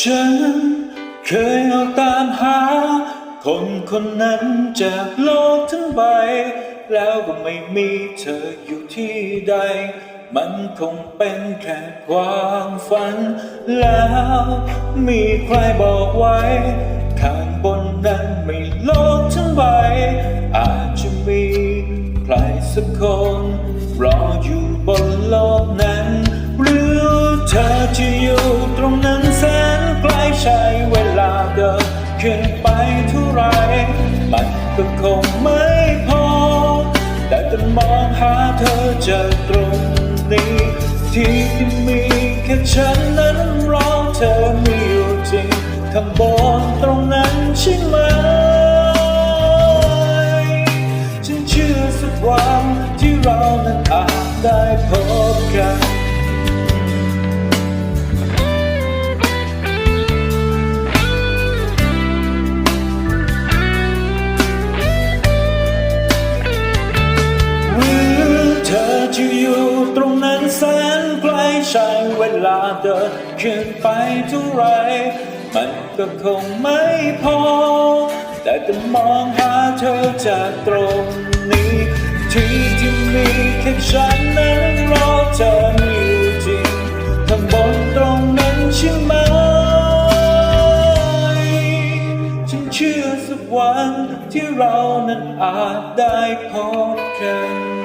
ฉันเคยออกตามหา คนคนนั้นจากโลกทั้งใบ แล้วก็ไม่มีเธออยู่ที่ใด มันคงเป็นแค่ความฝัน แล้วมีใครบอกไว้ ข้างบนนั้นไม่โลกทั้งใบ อาจจะมีใครสักคนรอ ใช้เวลาเดินขึ้นไปเท่าไร มันก็คงไม่พอ แต่จะมองหาเธอจากตรงนี้ ที่ที่มีแค่ฉันนั้นรอเธอมีอยู่จริงข้างบนตรงนั้นใช่ไหมฉันเชื่อสักวันที่เรานั้นอาจได้พบ ลาเดินขึ้นไปเท่าไร มันก็คงไม่พอ แต่จะมองหาเธอจากตรงนี้ ที่ที่มีแค่ฉันนั้นรอเธออยู่จริงข้างบนตรงนั้นใช่ไหมฉันเชื่อสักวันที่เรานั้นอาจได้พบกัน